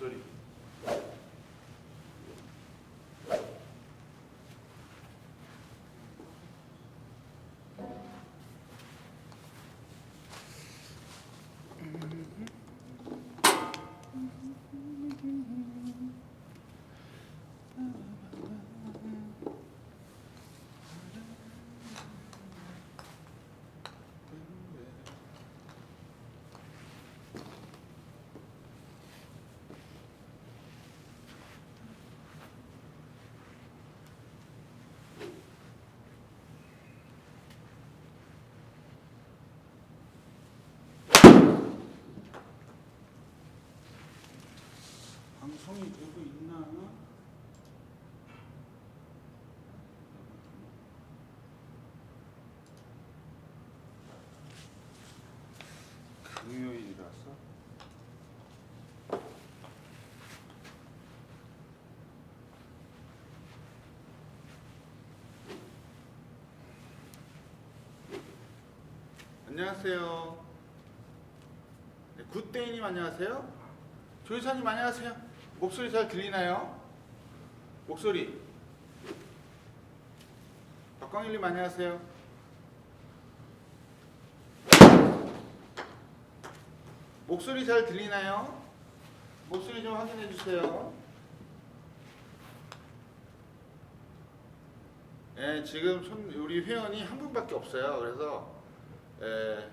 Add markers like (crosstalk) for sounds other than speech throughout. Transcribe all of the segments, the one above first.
목 방송이 되고 있나? 금요일이라서 안녕하세요. 네, 굿데이님 안녕하세요. 조이사님 안녕하세요. 목소리 잘 들리나요? 목소리. 박광일님 안녕하세요. 목소리 잘 들리나요? 목소리 좀 확인해 주세요. 예, 지금 손, 우리 회원이 한 분밖에 없어요. 그래서 예,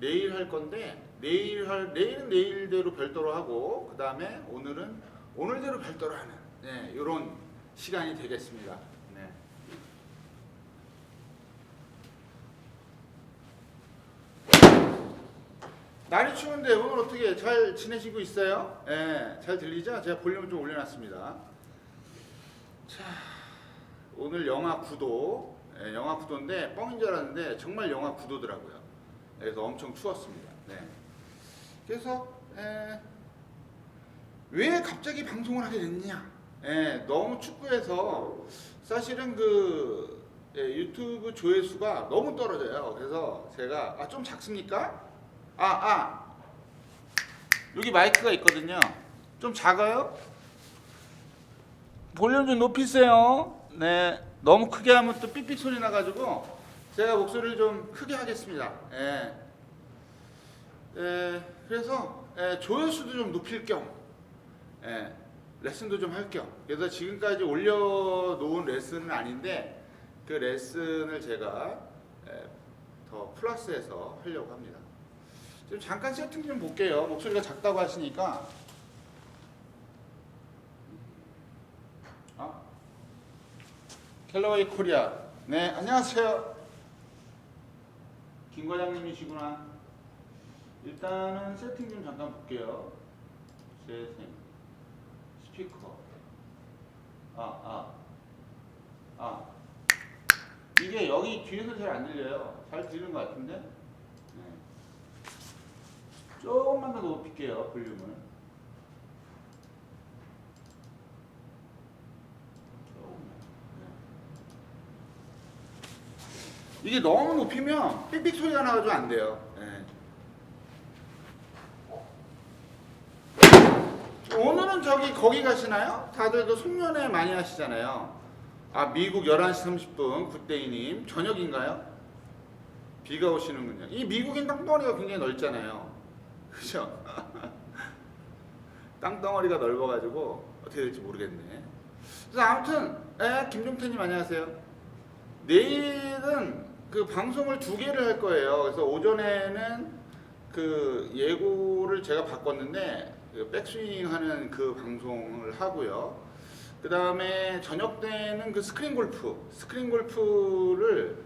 내일 할 건데 내일 할 내일은 내일대로 별도로 하고 그 다음에 오늘은 오늘대로 별도로 하는 네, 이런 시간이 되겠습니다. 네. 날이 추운데 오늘 어떻게 잘 지내시고 있어요? 예, 잘 들리죠? 제가 볼륨 좀 올려놨습니다. 자, 오늘 영하 9도, 예, 영하 9도인데 뻥인 줄 알았는데 정말 영하 9도더라고요. 그래서 엄청 추웠습니다. 네. 그래서 에, 왜 갑자기 방송을 하게 됐냐? 예, 너무 축구해서 사실은 그 예, 유튜브 조회수가 너무 떨어져요. 그래서 제가 아, 좀 작습니까? 아, 아. 여기 마이크가 있거든요. 좀 작아요? 볼륨 좀 높이세요. 네. 너무 크게 하면 또 삑삑 소리 나가지고 제가 목소리를 좀 크게 하겠습니다. 예. 예, 그래서 예, 조회수도 좀 높일 겸 예, 레슨도 좀 할 겸 그래서 지금까지 올려놓은 레슨은 아닌데 그 레슨을 제가 예, 더 플러스해서 하려고 합니다. 지금 잠깐 세팅 좀 볼게요. 목소리가 작다고 하시니까 아, 켈러웨이 코리아 네 안녕하세요. 김 과장님이시구나. 일단은 세팅 좀 잠깐 볼게요. 세팅. 스피커. 아, 아. 아. 이게 여기 뒤에서 잘 안 들려요. 잘 들리는 것 같은데? 네. 조금만 더 높일게요, 볼륨을. 네. 이게 너무 높이면 삑삑 소리가 나가지고 안 돼요. 네. 오늘은 저기 거기 가시나요? 다들 그 송년회 많이 하시잖아요. 아 미국 11시 30분 굿데이님 저녁인가요? 비가 오시는군요. 이 미국인 땅덩어리가 굉장히 넓잖아요. (laughs) 그죠? (laughs) 땅덩어리가 넓어가지고 어떻게 될지 모르겠네. 그래서 아무튼 에, 김종태님 안녕하세요. 내일은 그 방송을 두 개를 할 거예요. 그래서 오전에는 그 예고를 제가 바꿨는데 그 백스윙 하는 그 방송을 하고요. 그 다음에 저녁 때는 그 스크린 골프, 스크린 골프를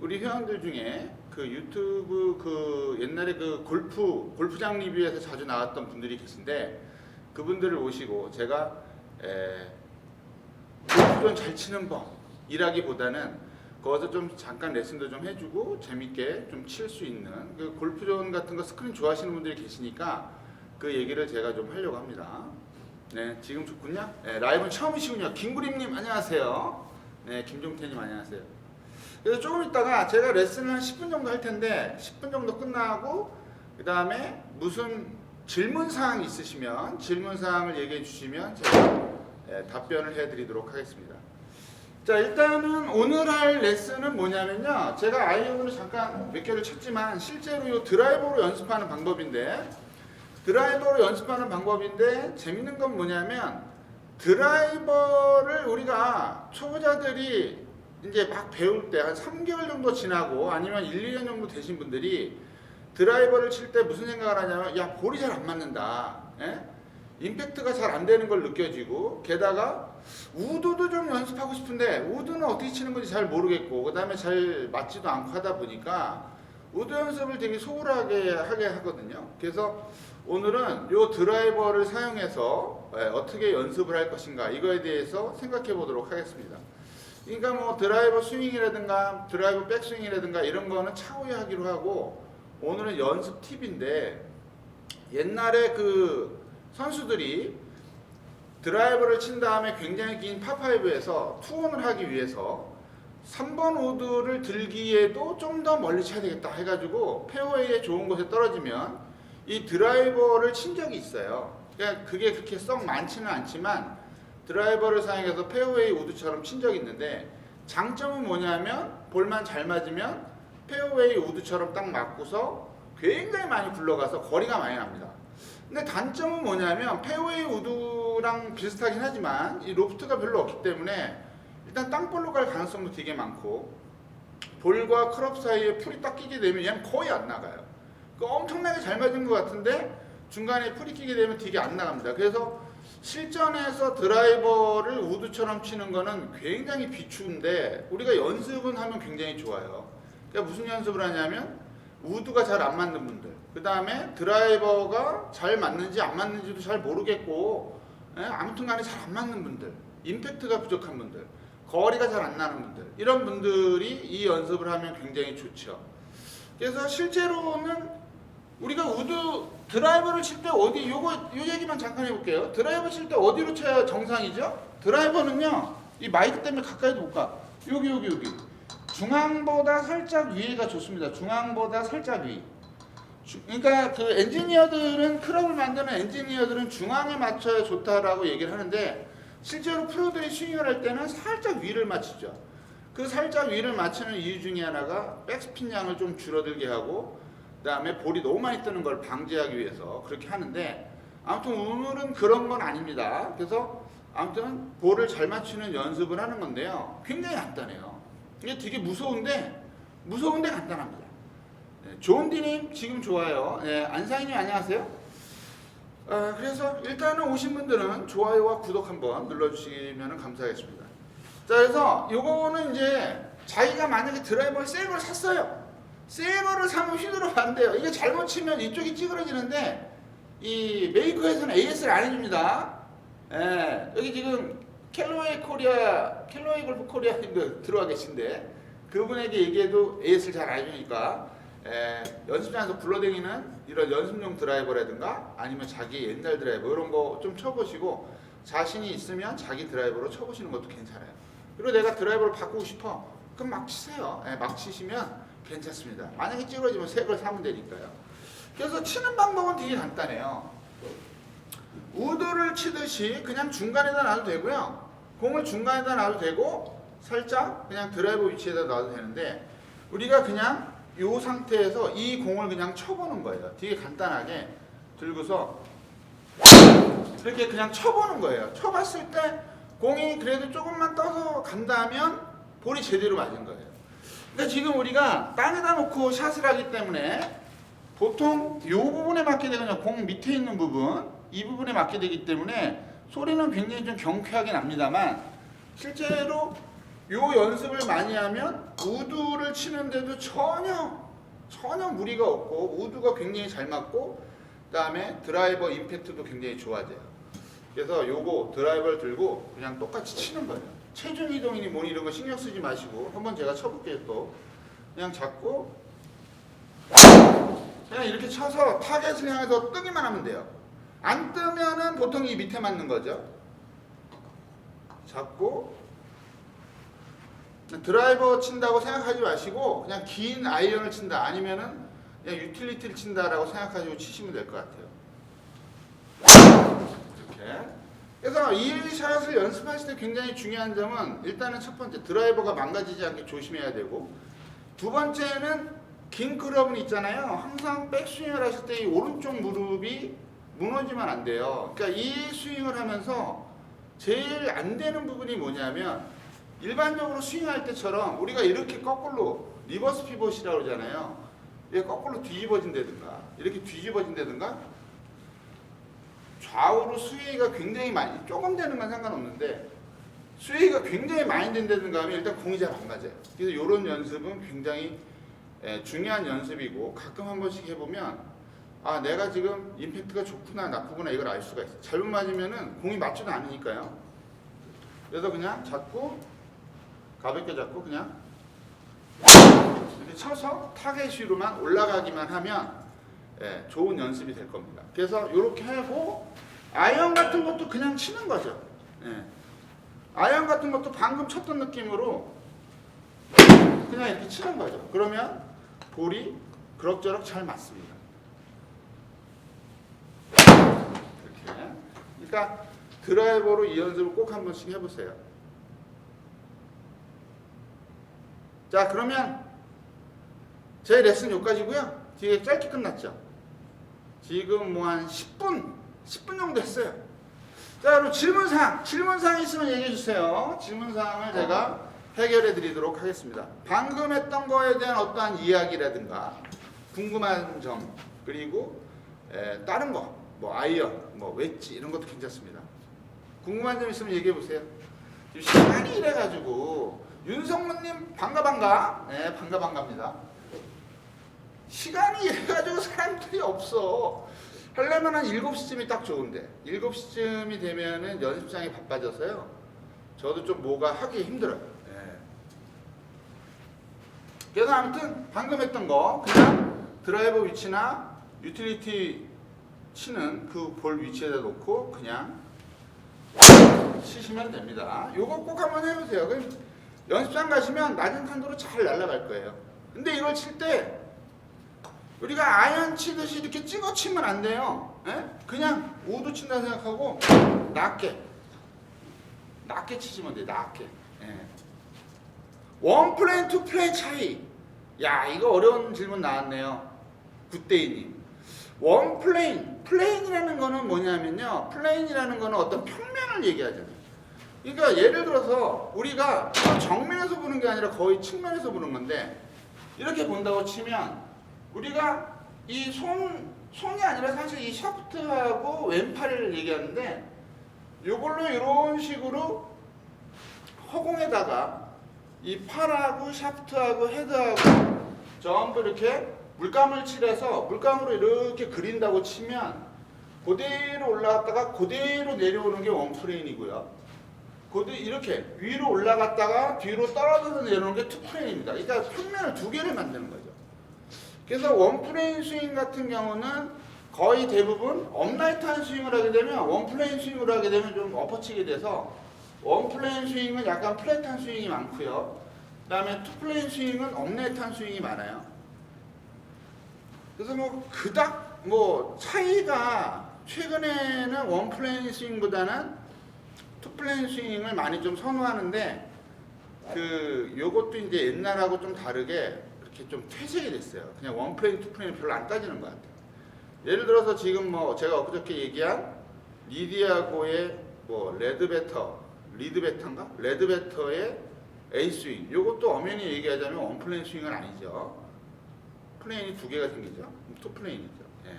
우리 회원들 중에 그 유튜브 그 옛날에 그 골프 골프장 리뷰에서 자주 나왔던 분들이 계신데 그분들을 모시고 제가 에, 골프전 잘 치는 법이라기보다는 거기서 좀 잠깐 레슨도 좀 해주고 재밌게 좀 칠 수 있는 그 골프존 같은 거 스크린 좋아하시는 분들이 계시니까 그 얘기를 제가 좀 하려고 합니다. 네, 지금 좋군요. 네, 라이브는 처음이시군요. 김구림님 안녕하세요. 네, 김종태님 안녕하세요. 그래서 조금 있다가 제가 레슨을 한 10분 정도 할 텐데 10분 정도 끝나고 그 다음에 무슨 질문 사항 있으시면 질문 사항을 얘기해 주시면 제가 예, 답변을 해드리도록 하겠습니다. 자 일단은 오늘 할 레슨은 뭐냐면요 제가 아이언으로 잠깐 몇 개를 쳤지만 실제로 이 드라이버로 연습하는 방법인데 드라이버로 연습하는 방법인데 재밌는 건 뭐냐면 드라이버를 우리가 초보자들이 이제 막 배울 때 한 3개월 정도 지나고 아니면 1, 2년 정도 되신 분들이 드라이버를 칠 때 무슨 생각을 하냐면 야 볼이 잘 안 맞는다 예? 임팩트가 잘 안 되는 걸 느껴지고 게다가 우드도 좀 연습하고 싶은데 우드는 어떻게 치는 건지 잘 모르겠고 그 다음에 잘 맞지도 않고 하다 보니까 우드 연습을 되게 소홀하게 하게 하거든요 그래서 오늘은 요 드라이버를 사용해서 예, 어떻게 연습을 할 것인가 이거에 대해서 생각해 보도록 하겠습니다. 그러니까 뭐 드라이버 스윙이라든가 드라이버 백스윙이라든가 이런 거는 차후에 하기로 하고 오늘은 연습 팁인데 옛날에 그 선수들이 드라이버를 친 다음에 굉장히 긴 파5에서 투혼을 하기 위해서 3번 우드를 들기에도 좀 더 멀리 쳐야 되겠다 해가지고 페어웨이에 좋은 곳에 떨어지면 이 드라이버를 친 적이 있어요. 그러니까 그게 그렇게 썩 많지는 않지만 드라이버를 사용해서 페어웨이 우드처럼 친 적이 있는데 장점은 뭐냐면 볼만 잘 맞으면 페어웨이 우드처럼 딱 맞고서 굉장히 많이 굴러가서 거리가 많이 납니다. 근데 단점은 뭐냐면 페어웨이 우드랑 비슷하긴 하지만 이 로프트가 별로 없기 때문에 일단 땅볼로 갈 가능성도 되게 많고 볼과 크롭 사이에 풀이 딱 끼게 되면 얘는 거의 안 나가요. 그 엄청나게 잘 맞은 것 같은데 중간에 풀이 끼게 되면 되게 안 나갑니다. 그래서 실전에서 드라이버를 우드처럼 치는 거는 굉장히 비추운데 우리가 연습은 하면 굉장히 좋아요. 그러니까 무슨 연습을 하냐면 우드가 잘 안 맞는 분들, 그 다음에 드라이버가 잘 맞는지 안 맞는지도 잘 모르겠고, 예, 아무튼 간에 잘 안 맞는 분들, 임팩트가 부족한 분들, 거리가 잘 안 나는 분들, 이런 분들이 이 연습을 하면 굉장히 좋죠. 그래서 실제로는 우리가 우드 드라이버를 칠 때 어디 요거 요 얘기만 잠깐 해볼게요. 드라이버 칠 때 어디로 쳐야 정상이죠? 드라이버는요 이 마이크 때문에 가까이도 못 가. 여기 여기 여기 중앙보다 살짝 위가 좋습니다. 중앙보다 살짝 위. 주- 그러니까 그 엔지니어들은 클럽을 만드는 엔지니어들은 중앙에 맞춰야 좋다라고 얘기를 하는데 실제로 프로들이 스윙을 할 때는 살짝 위를 맞추죠. 그 살짝 위를 맞추는 이유 중에 하나가 백스핀 양을 좀 줄어들게 하고 그다음에 볼이 너무 많이 뜨는 걸 방지하기 위해서 그렇게 하는데 아무튼 오늘은 그런 건 아닙니다. 그래서 아무튼 볼을 잘 맞추는 연습을 하는 건데요. 굉장히 간단해요. 이게 되게 무서운데 무서운데 간단합니다. 네, 조은디님 지금 좋아요. 네, 안상희님 안녕하세요. 아, 그래서 일단은 오신 분들은 좋아요와 구독 한번 눌러주시면 감사하겠습니다. 자, 그래서 요거는 이제 자기가 만약에 드라이버 새걸 샀어요. 새 거를 사면 휘두르면 안 돼요. 이게 잘못 치면 이쪽이 찌그러지는데 이 메이커에서는 AS를 안 해줍니다. 예, 여기 지금 켈로웨이 코리아, 켈로웨이 골프 코리아 그 들어와 계신데 그분에게 얘기해도 AS를 잘 안 해주니까 예, 연습장에서 굴러다니는 이런 연습용 드라이버라든가 아니면 자기 옛날 드라이버 이런 거 좀 쳐보시고 자신이 있으면 자기 드라이버로 쳐보시는 것도 괜찮아요. 그리고 내가 드라이버를 바꾸고 싶어. 그럼 막 치세요. 예, 막 치시면 괜찮습니다. 만약에 찌그러지면 새 걸 사면 되니까요. 그래서 치는 방법은 되게 간단해요. 우드를 치듯이 그냥 중간에다 놔도 되고요. 공을 중간에다 놔도 되고 살짝 그냥 드라이버 위치에다 놔도 되는데 우리가 그냥 이 상태에서 이 공을 그냥 쳐보는 거예요. 되게 간단하게 들고서 이렇게 그냥 쳐보는 거예요. 쳐봤을 때 공이 그래도 조금만 떠서 간다면 볼이 제대로 맞은 거예요. 그러니까 지금 우리가 땅에다 놓고 샷을 하기 때문에 보통 이 부분에 맞게 되거든요. 공 밑에 있는 부분 이 부분에 맞게 되기 때문에 소리는 굉장히 좀 경쾌하게 납니다만 실제로 요 연습을 많이 하면 우드를 치는데도 전혀 전혀 무리가 없고 우드가 굉장히 잘 맞고 그 다음에 드라이버 임팩트도 굉장히 좋아져요. 그래서 요거 드라이버를 들고 그냥 똑같이 치는 거예요. 체중 이동이니 뭐니 이런 거 신경 쓰지 마시고 한번 제가 쳐볼게요 또 그냥 잡고 그냥 이렇게 쳐서 타겟을 향해서 뜨기만 하면 돼요. 안 뜨면은 보통 이 밑에 맞는 거죠. 잡고 드라이버 친다고 생각하지 마시고 그냥 긴 아이언을 친다 아니면은 그냥 유틸리티를 친다라고 생각하시고 치시면 될 것 같아요. 그래서 이 샷을 연습하실 때 굉장히 중요한 점은 일단은 첫 번째 드라이버가 망가지지 않게 조심해야 되고 두 번째는 긴 클럽은 있잖아요. 항상 백스윙을 하실 때 이 오른쪽 무릎이 무너지면 안 돼요. 그러니까 이 스윙을 하면서 제일 안 되는 부분이 뭐냐면 일반적으로 스윙할 때처럼 우리가 이렇게 거꾸로 리버스 피벗이라고 그러잖아요. 거꾸로 뒤집어진다든가 이렇게 뒤집어진다든가 좌우로 스웨이가 굉장히 많이 조금 되는 건 상관없는데 스웨이가 굉장히 많이 된다든가 하면 일단 공이 잘 안 맞아요. 그래서 이런 연습은 굉장히 예, 중요한 연습이고 가끔 한 번씩 해보면 아 내가 지금 임팩트가 좋구나 나쁘구나 이걸 알 수가 있어요. 잘못 맞으면은 공이 맞지도 않으니까요. 그래서 그냥 잡고 가볍게 잡고 그냥 쳐서 타겟 위로만 올라가기만 하면 예, 좋은 연습이 될 겁니다. 그래서 이렇게 하고 아이언 같은 것도 그냥 치는 거죠. 예. 아이언 같은 것도 방금 쳤던 느낌으로 그냥 이렇게 치는 거죠. 그러면 볼이 그럭저럭 잘 맞습니다. 이렇게. 그러니까 드라이버로 이 연습을 꼭 한 번씩 해보세요. 자 그러면 제 레슨 여기까지고요. 뒤에 짧게 끝났죠. 지금 뭐 한 10분, 10분 정도 했어요. 자, 그럼 질문사항, 질문사항 있으면 얘기해 주세요. 질문사항을 제가 해결해 드리도록 하겠습니다. 방금 했던 거에 대한 어떠한 이야기라든가 궁금한 점, 그리고 에, 다른 거, 뭐 아이언, 뭐 웨지 이런 것도 괜찮습니다. 궁금한 점 있으면 얘기해 보세요. 지금 시간이 이래가지고 윤성문님 반가 반가, 네 반가 반갑니다. 시간이 이래가지고 사람들이 없어. 하려면 한 7시쯤이 딱 좋은데 7시쯤이 되면은 연습장이 바빠져서요. 저도 좀 뭐가 하기 힘들어요. 예. 그래서 아무튼 방금 했던 거 그냥 드라이버 위치나 유틸리티 치는 그 볼 위치에다 놓고 그냥 치시면 됩니다. 요거 꼭 한번 해보세요. 연습장 가시면 낮은 탄도로 잘 날아갈 거예요. 근데 이걸 칠때 우리가 아이언 치듯이 이렇게 찍어 치면 안 돼요. 예? 그냥 우드 친다 생각하고 낮게 낮게 치시면 돼. 낮게. 예. 원 플레인 투 플레인 차이. 야 이거 어려운 질문 나왔네요. 굿데이님. 원 플레인 플레인이라는 거는 뭐냐면요. 플레인이라는 거는 어떤 평면을 얘기하잖아요. 그러니까 예를 들어서 우리가 정면에서 보는 게 아니라 거의 측면에서 보는 건데 이렇게 본다고 치면 우리가 이 손, 손이 아니라 사실 이 샤프트하고 왼팔을 얘기하는데 이걸로 이런 식으로 허공에다가 이 팔하고 샤프트하고 헤드하고 전부 이렇게 물감을 칠해서 물감으로 이렇게 그린다고 치면 그대로 올라갔다가 그대로 내려오는 게 원프레인이고요. 그대 이렇게 위로 올라갔다가 뒤로 떨어져서 내려오는 게 투프레인입니다. 그러니까 평면을 두 개를 만드는 거죠. 그래서 원플레인 스윙 같은 경우는 거의 대부분 업라이트한 스윙을 하게 되면 원플레인 스윙을 하게 되면 좀 엎어치게 돼서 원플레인 스윙은 약간 플랫한 스윙이 많고요. 그 다음에 투플레인 스윙은 업라이트한 스윙이 많아요. 그래서 뭐 그닥 뭐 차이가 최근에는 원플레인 스윙보다는 투플레인 스윙을 많이 좀 선호하는데 그 요것도 이제 옛날하고 좀 다르게 이렇게 좀 퇴색이 됐어요. 그냥 원 플레인, 투 플레인 별로 안 따지는 것 같아요. 예를 들어서 지금 뭐 제가 엊그저께 얘기한 리디아고의 뭐 레드베터, 리드베터인가? 레드베터의 A 스윙. 요것도 엄연히 얘기하자면 원 플레인 스윙은 아니죠. 플레인이 두 개가 생기죠. 투 플레인이죠. 예.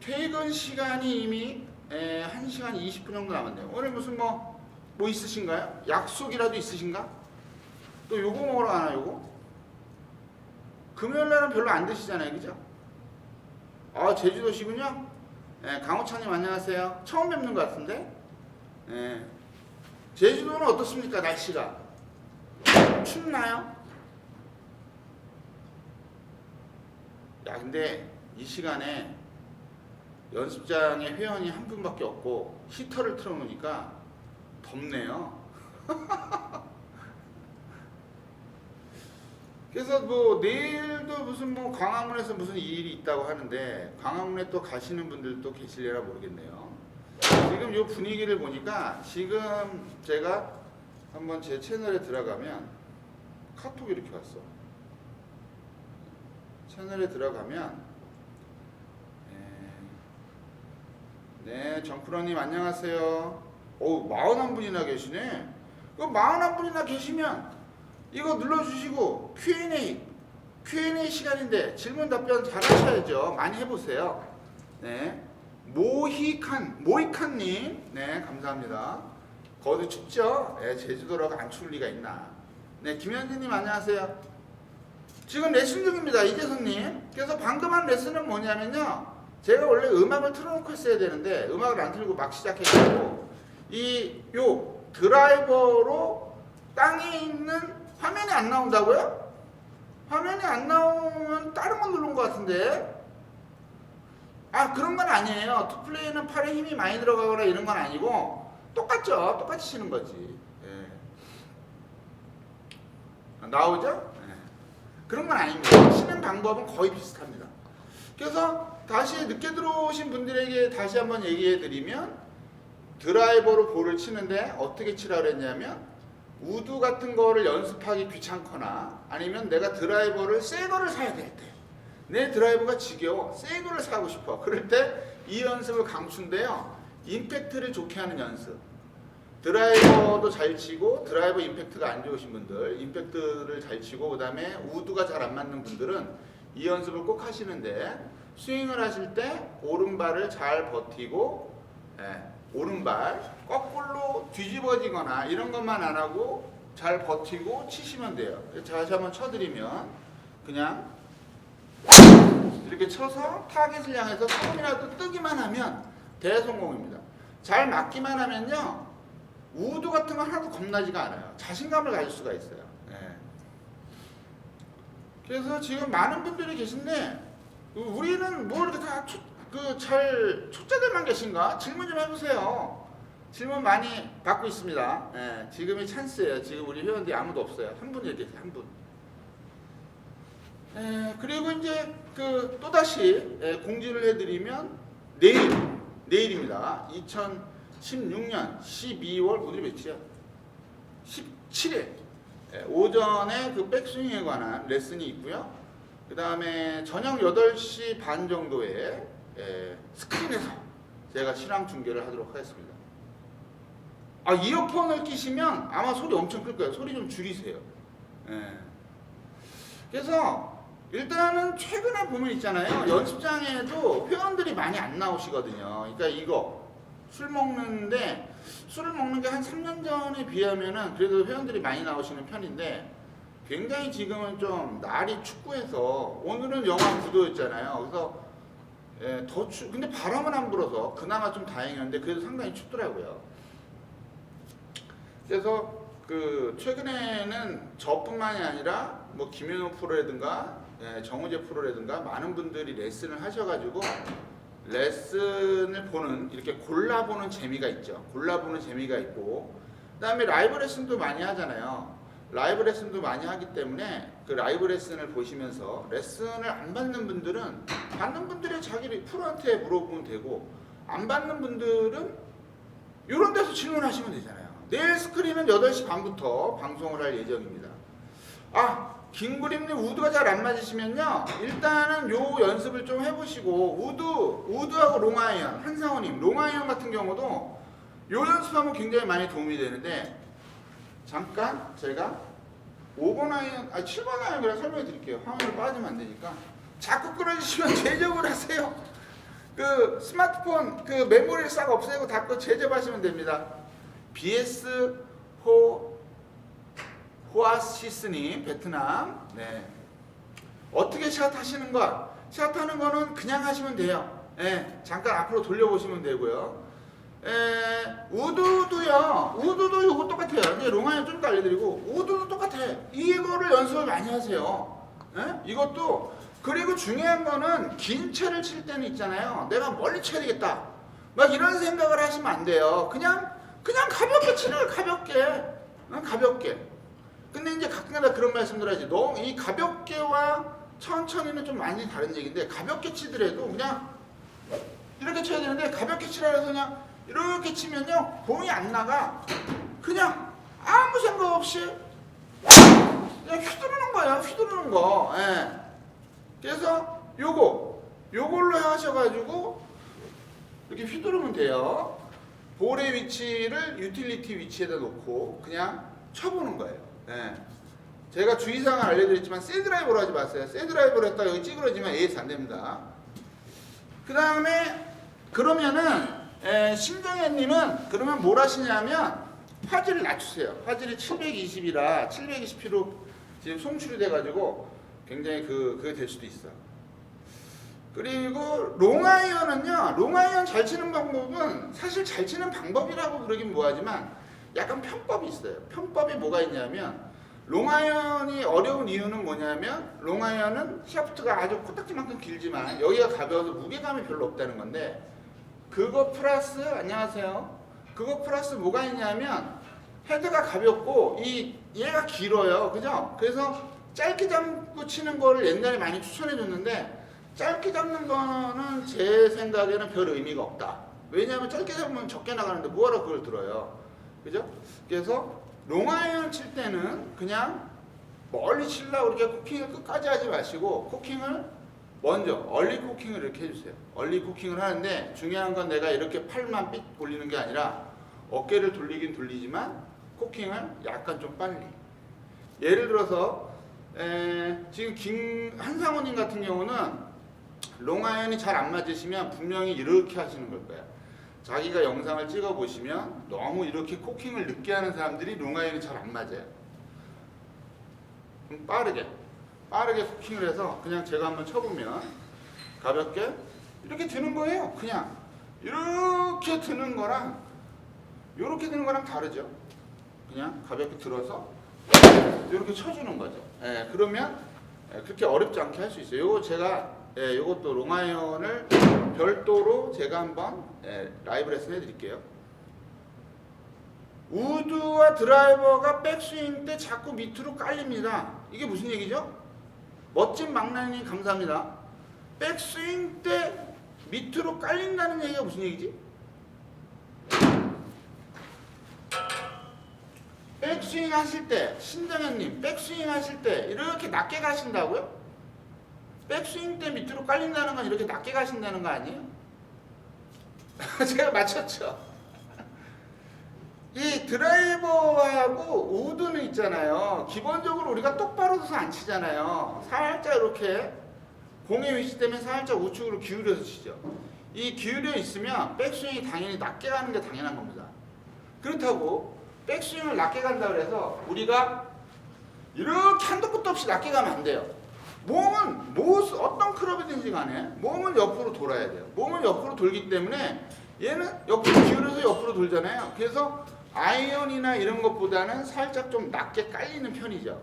퇴근 시간이 이미 에, 1시간 20분 정도 남았네요. 오늘 무슨 뭐, 뭐 있으신가요? 약속이라도 있으신가? 또 요거 먹으러 가나 요거? 금요일 날은 별로 안 드시잖아요. 그죠? 아, 제주도시군요? 예, 강호찬님 안녕하세요. 처음 뵙는 것 같은데? 예. 제주도는 어떻습니까? 날씨가? 춥나요? 야, 근데 이 시간에 연습장에 회원이 한 분밖에 없고 히터를 틀어놓으니까 덥네요. (laughs) 그래서 뭐 내일도 무슨 뭐 광화문에서 무슨 일이 있다고 하는데 광화문에 또 가시는 분들도 계실려나 모르겠네요. 지금 이 분위기를 보니까 지금 제가 한번 제 채널에 들어가면 카톡이 이렇게 왔어. 채널에 들어가면 네, 네 정프로님 안녕하세요. 오, 41분이나 계시네. 그 41분이나 계시면 이거 눌러주시고 Q&A Q&A 시간인데 질문 답변 잘 하셔야죠. 많이 해보세요. 네. 모히칸, 모히칸님. 네, 감사합니다. 거기 춥죠? 네, 제주도라고 안 추울 리가 있나. 네, 김현진님 안녕하세요. 지금 레슨 중입니다. 이재성님. 그래서 방금 한 레슨은 뭐냐면요. 제가 원래 음악을 틀어놓고 했어야 되는데 음악을 안 틀고 막 시작해가지고 이 요 드라이버로 땅에 있는 화면이 안 나온다고요? 화면이 안 나오면 다른 거 누른 것 같은데 아 그런 건 아니에요 투플레이는 팔에 힘이 많이 들어가거나 이런 건 아니고 똑같죠 똑같이 치는 거지 예. 아, 나오죠? 예. 그런 건 아닙니다 치는 방법은 거의 비슷합니다 그래서 다시 늦게 들어오신 분들에게 다시 한번 얘기해 드리면 드라이버로 볼을 치는데 어떻게 치라 그랬냐면 우드 같은 거를 연습하기 귀찮거나 아니면 내가 드라이버를 새 거를 사야 될때내 드라이버가 지겨워 새 거를 사고 싶어. 그럴 때 이 연습을 강추인데요. 임팩트를 좋게 하는 연습. 드라이버도 잘 치고 드라이버 임팩트가 안 좋으신 분들 임팩트를 잘 치고 그 다음에 우드가 잘 안 맞는 분들은 이 연습을 꼭 하시는데 스윙을 하실 때 오른발을 잘 버티고 예, 오른발 거꾸로 뒤집어지거나 이런 것만 안 하고 잘 버티고 치시면 돼요. 다시 한번 쳐드리면 그냥 이렇게 쳐서 타겟을 향해서 조금이라도 뜨기만 하면 대성공입니다. 잘 맞기만 하면요 우드 같은 건 하나도 겁나지가 않아요. 자신감을 가질 수가 있어요. 예. 그래서 지금 많은 분들이 계신데 우리는 뭐 이렇게 다 그 잘 초짜들만 계신가? 질문 좀 해보세요. 질문 많이 받고 있습니다. 예, 지금이 찬스예요. 지금 우리 회원들이 아무도 없어요. 한 분이 계세요. 한 분. 예, 그리고 이제 그 또다시 예, 공지를 해드리면 내일 내일입니다. 2016년 12월 오늘이 며칠이야? 17일 예, 오전에 그 백스윙에 관한 레슨이 있고요. 그 다음에 저녁 8시 반 정도에 예, 스크린에서 제가 실황 중계를 하도록 하겠습니다. 아 이어폰을 끼시면 아마 소리 엄청 클 거예요. 소리 좀 줄이세요. 예. 그래서 일단은 최근에 보면 있잖아요. 연습장에도 회원들이 많이 안 나오시거든요. 그러니까 이거 술 먹는데 술을 먹는 게 한 3년 전에 비하면은 그래도 회원들이 많이 나오시는 편인데 굉장히 지금은 좀 날이 춥고해서 오늘은 영하 9도였잖아요. 그래서 예, 더 추, 근데 바람은 안 불어서 그나마 좀 다행이었는데 그래도 상당히 춥더라고요. 그래서 그 최근에는 저뿐만이 아니라 뭐 김현우 프로라든가 예, 정우재 프로라든가 많은 분들이 레슨을 하셔가지고 레슨을 보는 이렇게 골라보는 재미가 있죠. 골라보는 재미가 있고 그다음에 라이브 레슨도 많이 하잖아요. 라이브 레슨도 많이 하기 때문에 그 라이브 레슨을 보시면서 레슨을 안 받는 분들은 받는 분들이 자기 프로한테 물어보면 되고 안 받는 분들은 이런 데서 질문하시면 되잖아요. 내일 스크린은 8시 반부터 방송을 할 예정입니다. 아, 김구림님 우드가 잘 안 맞으시면요. 일단은 요 연습을 좀 해보시고 우드, 우드하고 롱아이언, 한상호님 롱아이언 같은 경우도 요 연습하면 굉장히 많이 도움이 되는데 잠깐 제가 5번 아이언, 아 7번 아이언 그냥 설명해 드릴게요. 화면을 빠지면 안 되니까. 자꾸 끊어주시면 (laughs) 제접을 하세요. 그 스마트폰 그 메모리를 싹 없애고 닫고 제접하시면 됩니다. BS 호 호아시스님 베트남. 네. 어떻게 샷 하시는 것? 샷 하는 거는 그냥 하시면 돼요. 예, 잠깐 앞으로 돌려보시면 되고요. 에, 우드도요. 우드도 이거 똑같아요. 근데 롱아이언 좀더 알려드리고 우드도 똑같아. 이거를 연습을 많이 하세요. 에? 이것도 그리고 중요한 거는 긴 채를 칠 때는 있잖아요. 내가 멀리 쳐야 되겠다. 막 이런 생각을 하시면 안 돼요. 그냥 그냥 가볍게 치는. 가볍게. 어? 가볍게. 근데 이제 가끔가다 그런 말씀들 하지. 너이 가볍게와 천천히는 좀 많이 다른 얘기인데 가볍게 치더라도 그냥 이렇게 쳐야 되는데 가볍게 치라 해서 그냥 이렇게 치면요 공이 안 나가. 그냥 아무 생각 없이 그냥 휘두르는 거예요 휘두르는 거. 예. 그래서 요거 요걸로 하셔가지고 이렇게 휘두르면 돼요. 볼의 위치를 유틸리티 위치에다 놓고 그냥 쳐보는 거예요. 예. 제가 주의사항을 알려드렸지만 새 드라이버로 하지 마세요. 새 드라이버로 했다가 여기 찌그러지면 AS 안 됩니다. 그 다음에 그러면은 에, 신정현님은 그러면 뭘 하시냐면 화질을 낮추세요. 화질이 720이라 720p로 지금 송출이 돼가지고 굉장히 그 그게 될 수도 있어. 그리고 롱아이언은요, 롱아이언 잘 치는 방법은 사실 잘 치는 방법이라고 부르긴 뭐하지만 약간 편법이 있어요. 편법이 뭐가 있냐면 롱아이언이 어려운 이유는 뭐냐면 롱아이언은 샤프트가 아주 코딱지만큼 길지만 여기가 가벼워서 무게감이 별로 없다는 건데 그거 플러스 안녕하세요. 그거 플러스 뭐가 있냐면 헤드가 가볍고 이 얘가 길어요. 그죠? 그래서 짧게 잡고 치는 거를 옛날에 많이 추천해 줬는데 짧게 잡는 거는 제 생각에는 별 의미가 없다. 왜냐하면 짧게 잡으면 적게 나가는데 뭐하러 그걸 들어요. 그죠? 그래서 롱아이언 칠 때는 그냥 멀리 치려고 이렇게 코킹을 끝까지 하지 마시고 코킹을 먼저 얼리 코킹을 이렇게 해주세요. 얼리 코킹을 하는데 중요한 건 내가 이렇게 팔만 삑 돌리는 게 아니라 어깨를 돌리긴 돌리지만 코킹을 약간 좀 빨리. 예를 들어서 에, 지금 김 한상호님 같은 경우는 롱아이언이 잘 안 맞으시면 분명히 이렇게 하시는 걸 거예요. 자기가 영상을 찍어 보시면 너무 이렇게 코킹을 늦게 하는 사람들이 롱아이언이 잘 안 맞아요. 그럼 빠르게 빠르게 코킹을 해서 그냥 제가 한번 쳐보면 가볍게 이렇게 드는 거예요. 그냥 이렇게 드는 거랑 이렇게 드는 거랑 다르죠. 그냥 가볍게 들어서 이렇게 쳐주는 거죠. 예, 그러면 예, 그렇게 어렵지 않게 할 수 있어요. 요거 제가 예, 요것도 롱아이언을 별도로 제가 한번 예, 라이브 레슨 해드릴게요. 우드와 드라이버가 백스윙 때 자꾸 밑으로 깔립니다. 이게 무슨 얘기죠? 멋진 막나님 감사합니다. 백스윙 때 밑으로 깔린다는 얘기가 무슨 얘기지? 백스윙 하실 때 신정현님 백스윙 하실 때 이렇게 낮게 가신다고요? 백스윙 때 밑으로 깔린다는 건 이렇게 낮게 가신다는 거 아니에요? (laughs) 제가 맞췄죠? 이 드라이버하고 우드는 있잖아요. 기본적으로 우리가 똑바로 서서 안 치잖아요. 살짝 이렇게 공의 위치 때문에 살짝 우측으로 기울여서 치죠. 이 기울여 있으면 백스윙이 당연히 낮게 가는 게 당연한 겁니다. 그렇다고 백스윙을 낮게 간다 그래서 우리가 이렇게 한도 끝도 없이 낮게 가면 안 돼요. 몸은 뭐 어떤 클럽이든지 간에 몸은 옆으로 돌아야 돼요. 몸은 옆으로 돌기 때문에 얘는 옆으로 기울여서 옆으로 돌잖아요. 그래서 아이언이나 이런 것보다는 살짝 좀 낮게 깔리는 편이죠.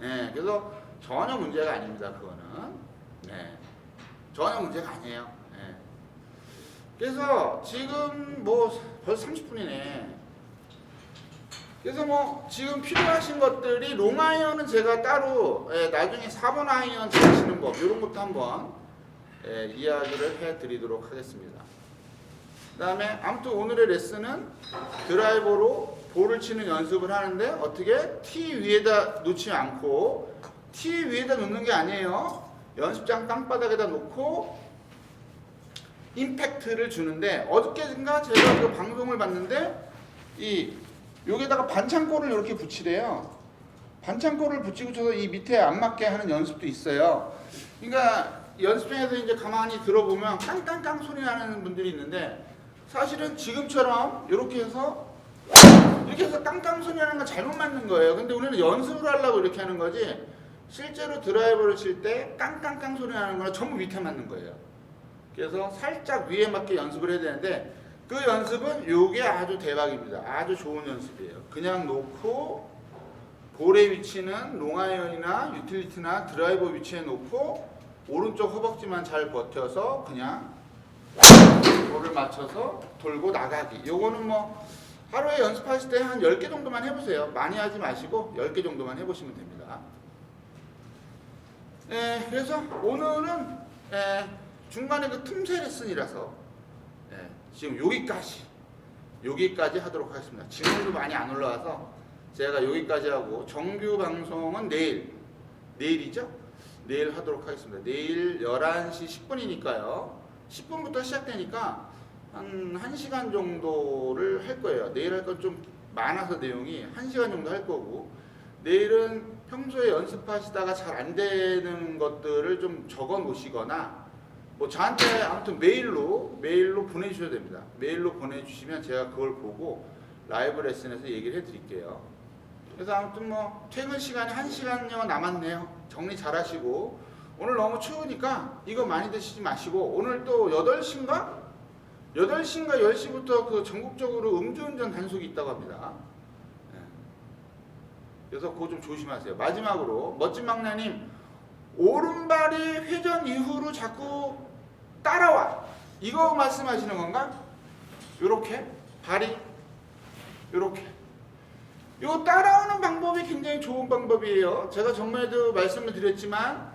예, 그래서 전혀 문제가 아닙니다. 그거는. 네, 전혀 문제가 아니에요. 예. 그래서 지금 뭐 벌써 30분이네. 그래서 뭐 지금 필요하신 것들이 롱아이언은 제가 따로 예, 나중에 4번 아이언 잘 치는 법 이런 것도 한번 예, 이야기를 해드리도록 하겠습니다. 그 다음에 아무튼 오늘의 레슨은 드라이버로 볼을 치는 연습을 하는데 어떻게 티 위에다 놓지 않고 티 위에다 놓는 게 아니에요. 연습장 땅바닥에다 놓고 임팩트를 주는데 어저께인가 제가 그 방송을 봤는데 이 여기다가 반창고를 이렇게 붙이래요. 반창고를 붙이고 쳐서 이 밑에 안 맞게 하는 연습도 있어요. 그러니까 연습장에서 이제 가만히 들어보면 깡깡깡 소리 나는 분들이 있는데 사실은 지금처럼 이렇게 해서 이렇게 해서 깡깡 소리 나는 건 잘못 맞는 거예요. 근데 우리는 연습을 하려고 이렇게 하는 거지 실제로 드라이버를 칠 때 깡깡깡 소리 나는 거는 전부 밑에 맞는 거예요. 그래서 살짝 위에 맞게 연습을 해야 되는데 그 연습은 요게 아주 대박입니다. 아주 좋은 연습이에요. 그냥 놓고 볼의 위치는 롱아이언이나 유틸리티나 드라이버 위치에 놓고 오른쪽 허벅지만 잘 버텨서 그냥 볼을 맞춰서 돌고 나가기. 요거는 뭐 하루에 연습하실 때 한 10개 정도만 해보세요. 많이 하지 마시고 10개 정도만 해보시면 됩니다. 예, 그래서 오늘은 예, 중간에 그 틈새 레슨이라서 예, 지금 여기까지 여기까지 하도록 하겠습니다. 지금도 많이 안 올라와서 제가 여기까지 하고 정규 방송은 내일 내일이죠? 내일 하도록 하겠습니다. 내일 11시 10분이니까요. 10분부터 시작되니까 한 1시간 정도를 할 거예요. 내일 할 건 좀 많아서 내용이 1시간 정도 할 거고 내일은 평소에 연습하시다가 잘 안 되는 것들을 좀 적어 놓으시거나 뭐 저한테 아무튼 메일로 메일로 보내주셔야 됩니다. 메일로 보내주시면 제가 그걸 보고 라이브 레슨에서 얘기를 해드릴게요. 그래서 아무튼 뭐 퇴근 시간이 한 시간여 남았네요. 정리 잘 하시고 오늘 너무 추우니까 이거 많이 드시지 마시고 오늘 또 8시인가? 8시인가 10시부터 그 전국적으로 음주운전 단속이 있다고 합니다. 예. 그래서 그거 좀 조심하세요. 마지막으로 멋진 막내님 오른발이 회전 이후로 자꾸 따라와. 이거 말씀하시는 건가? 요렇게 발이 요렇게. 요 따라오는 방법이 굉장히 좋은 방법이에요. 제가 전에도 말씀을 드렸지만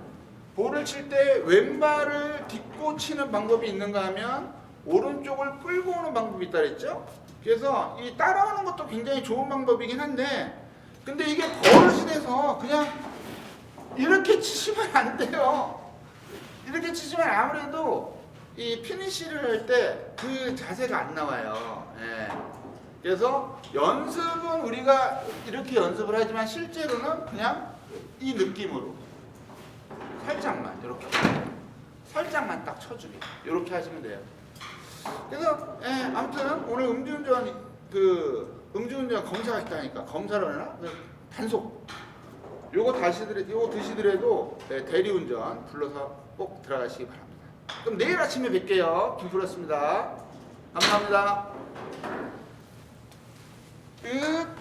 볼을 칠 때 왼발을 딛고 치는 방법이 있는가 하면 오른쪽을 끌고 오는 방법이 있다 그랬죠? 그래서 이 따라오는 것도 굉장히 좋은 방법이긴 한데 근데 이게 돼서 그냥 이렇게 치시면 안 돼요. 이렇게 치시면 아무래도 이 피니시를 할 때 그 자세가 안 나와요. 예. 그래서 연습은 우리가 이렇게 연습을 하지만 실제로는 그냥 이 느낌으로 살짝만 이렇게 살짝만 딱 쳐주기 이렇게 하시면 돼요. 그래서 예, 아무튼 오늘 음주운전 그 음주운전 검사가 있다니까 검사를 하나 그 단속 요거 다시더래 요거 드시더라도 예, 네, 대리운전 불러서 꼭 들어가시기 바랍니다. 그럼 내일 아침에 뵐게요. 김프로였습니다. 감사합니다. 끝.